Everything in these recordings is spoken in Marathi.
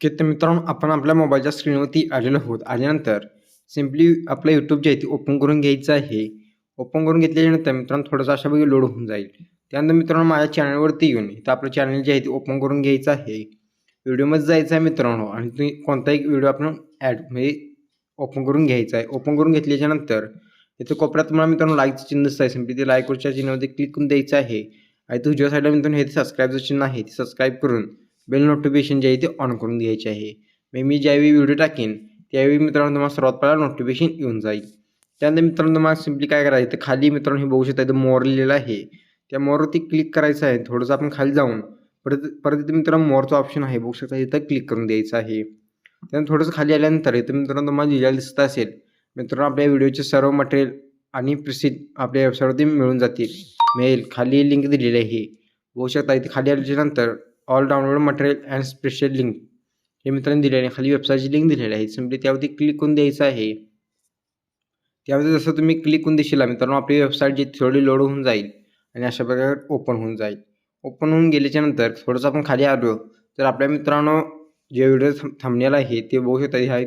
की तर मित्रांनो आपण आपल्या मोबाईलच्या स्क्रीनवरती आलेलो आहोत. आल्यानंतर सिम्पली आपलं यूट्यूब जे आहे ते ओपन करून घ्यायचं आहे. ओपन करून घेतल्यानंतर मित्रांनो थोडंसं अशा पैकी लोड होऊन जाईल. त्यानंतर मित्रांनो माझ्या चॅनलवरती येऊन इथं आपलं चॅनल जे आहे ते ओपन करून घ्यायचं आहे. व्हिडिओमध्ये जायचं आहे मित्रांनो आणि तुम्ही कोणताही व्हिडिओ आपण ॲड म्हणजे ओपन करून घ्यायचा आहे. ओपन करून घेतल्याच्यानंतर इथं कोपऱ्यात तुम्हाला मित्रांनो लाईकचं चिन्ह दिसतं आहे. सिम्पली ते लाईकवरच्या चिन्हामध्ये क्लिक करून द्यायचं आहे. आणि तुझ्या साईडला मित्रांनो हे सबस्क्राईबचं चिन्ह आहे ते सबस्क्राईब करून बेल नोटिफिकेशन जे आहे ते ऑन करून द्यायचे आहे. मग मी ज्यावेळी व्हिडिओ टाकेन त्यावेळी मित्रांनो तुम्हाला सर्वात पहिला नोटिफिकेशन येऊन जाईल. त्यानंतर मित्रांनो तुम्हाला सिम्पली काय करायचं तर खाली मित्रांनो हे बघू शकता इथं मोर लिहिलेलं आहे. त्या मोरवरती क्लिक करायचं आहे थोडंसं आपण खाली जाऊन परत परत इथं मित्रांनो मोरचं ऑप्शन आहे बघू शकता इथं क्लिक करून द्यायचं आहे. त्यानंतर थोडंसं खाली आल्यानंतर इथं मित्रांनो तुम्हाला लिहिलेलं दिसत असेल मित्रांनो आपल्या व्हिडिओचे सर्व मटेरियल आणि प्रसिद्ध आपल्या वेबसाईटवरती मिळून जातील. मेल खाली लिंक दिलेली आहे. बघू शकता इथे खाली आल्याच्यानंतर all download material and special link हे मित्रांनी दिलेले आहे. खाली वेबसाईटची लिंक दिलेली आहे. सिम्पली त्यावरती क्लिक करून द्यायचं आहे. त्यावरती जसं तुम्ही क्लिक करून देशील मित्रांनो आपली वेबसाईट जी थोडी लोड होऊन जाईल आणि अशा प्रकारे ओपन होऊन जाईल. ओपन होऊन गेल्याच्यानंतर थोडंसं आपण खाली आलो तर आपल्या मित्रांनो जे व्हिडिओ थांबण्याला आहे ते बघू शकता ह्या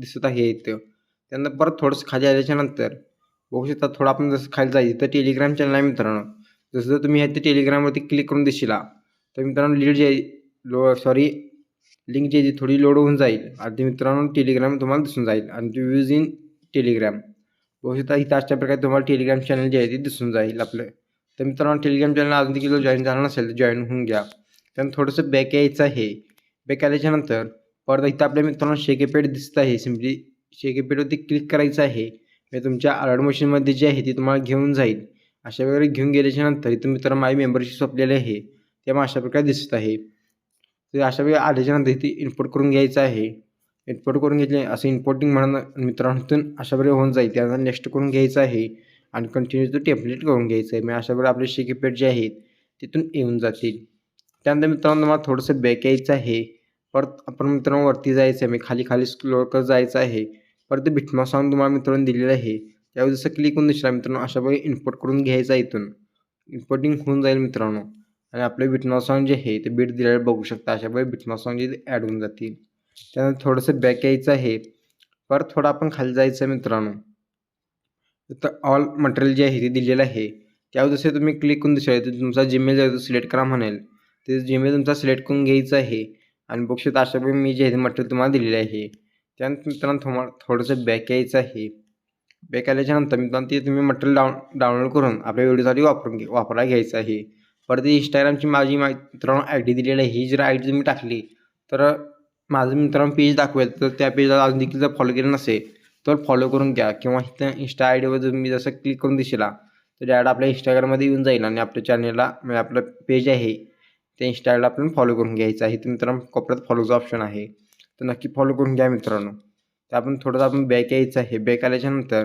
दिसत आहे इथं त्यानंतर परत थोडंसं खाली आल्याच्यानंतर बघू शकता थोडं आपण जसं खाली जाईल तर टेलिग्राम चॅनल आहे मित्रांनो. जसं जर तुम्ही ह्या ते टेलिग्रामवरती क्लिक करून देशीला तर मित्रांनो लीड जे लो सॉरी लिंक जी आहे थोडी लोड होऊन जाईल. आणि मित्रांनो टेलिग्राम तुम्हाला दिसून जाईल. आणि ते यूज इन टेलिग्राम बघू शकता इथं अशा प्रकारे तुम्हाला टेलिग्राम चॅनल जे आहे ते दिसून जाईल आपलं. तर मित्रांनो टेलिग्राम चॅनल अजून देखील जॉईन झालं नसेल तर जॉईन होऊन घ्या. त्यानं थोडंसं बॅक यायचं आहे. बॅक आल्याच्यानंतर परत इथं आपल्या मित्रांनो शेकेपेड दिसत आहे. सिम्पली शेकेपेडवरती क्लिक करायचं आहे. मी तुमच्या अलर्ट मशीनमध्ये जे आहे ते तुम्हाला घेऊन जाईल. अशा प्रकारे घेऊन गेल्याच्यानंतर इथं मित्रांनो माझी मेंबरशिप सोपलेली आहे. तेव्हा अशा प्रकारे दिसत आहे. तर अशा वेळी आल्याच्यानंतर इथे इनपुट करून घ्यायचं आहे. इम्पोर्ट करून घेतले असं इम्पोर्टिंग म्हणून मित्रांनो इथून अशा प्रकारे होऊन जाईल. त्यानंतर नेक्स्ट करून घ्यायचं आहे आणि कंटिन्यू तो टेम्पलेट करून घ्यायचं आहे. मग अशा प्रकारे आपले शेकीपेड जे आहेत तिथून येऊन जातील. त्यानंतर मित्रांनो मला थोडंसं बॅक यायचं आहे. परत आपण मित्रांनो वरती जायचं आहे. मी खाली खाली स्क्लोर करत जायचं आहे. परत बिटमा सॉन्ग तुम्हाला मित्रांनो दिलेलं आहे. त्यावर जसं क्लिक होऊन दिसला मित्रांनो अशा प्रकारे इम्पोर्ट करून घ्यायचं आहे इथून. इम्पोर्टिंग होऊन जाईल मित्रांनो. आणि आपले बिटमा सॉन्ग जे आहे ते बीट दिलेलं बघू शकता अशा बिटनॉ सॉन्ग जे ॲड होऊन जातील. त्यानंतर थोडंसं बॅक यायचं आहे. परत थोडं आपण खाली जायचं आहे मित्रांनो. तर ऑल मटेरियल जे आहे ते दिलेलं आहे. त्यावर जसे तुम्ही क्लिक करून दिसला तर तुमचा जीमेल जो तो सिलेक्ट करा म्हणेल ते जीमेल तुमचा सिलेक्ट करून घ्यायचं आहे. आणि बघू शकता अशा मी जे आहे ते मटेरियल तुम्हाला दिलेलं आहे. त्यानंतर मित्रांनो तुम्हाला थोडंसं बॅक यायचं आहे. बॅक आल्याच्यानंतर मित्रांनो ते तुम्ही मटेरियल डाऊन डाउनलोड करून आपल्या व्हिडिओसाठी वापरून घे वापरायला घ्यायचं आहे. परत इंस्टाग्रामची माझी मा मित्रांनो आय डी दिलेली आहे. ही जर आय डी तुम्ही टाकली तर माझं मित्रांनो पेज दाखवेल. तर त्या पेजला अजून देखील जर फॉलो केलं नसेल तर फॉलो करून घ्या. किंवा इथं इंस्टा आय डीवर तुम्ही जसं क्लिक करून दिसला तर डायरेक्ट आपल्या इंस्टाग्राममध्ये येऊन जाईल आणि आपल्या चॅनलला म्हणजे आपलं पेज आहे त्या इंस्टाग्रामला आपण फॉलो करून घ्यायचं आहे. तर मित्रांनो कोपऱ्यात फॉलोचं ऑप्शन आहे. तर नक्की फॉलो करून घ्या मित्रांनो. तर आपण थोडंसं आपण बॅक यायचं आहे. बॅक आल्याच्यानंतर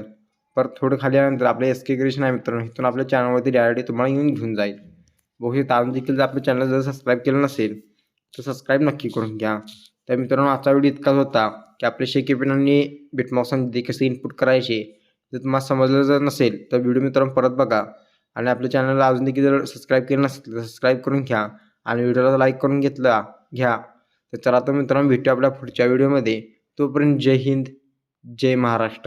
परत थोडं खाली आल्यानंतर आपलं एस के क्रिएशन आहे मित्रांनो. इथून आपल्या चॅनलवरती डायरेक्ट तुम्हाला येऊन घेऊन जाईल. बघू शकता अजून देखील जर आपल्या चॅनल जर सबस्क्राईब केलं नसेल तर सबस्क्राईब नक्की करून घ्या. तर मित्रांनो आजचा व्हिडिओ इतकाच होता की आपले शेकेपेन आणि बिटमॉक्समध्ये कसे इनपुट करायचे जर तुम्हाला समजलं जर नसेल तर व्हिडिओ मित्रांनो परत बघा. आणि आपल्या चॅनलला अजून देखील जर सबस्क्राईब केलं नसेल तर सबस्क्राईब करून घ्या. आणि व्हिडिओला लाईक करून घेतला घ्या. तर चला तर मित्रांनो भेटू आपल्या पुढच्या व्हिडिओमध्ये तोपर्यंत जय हिंद जय महाराष्ट्र.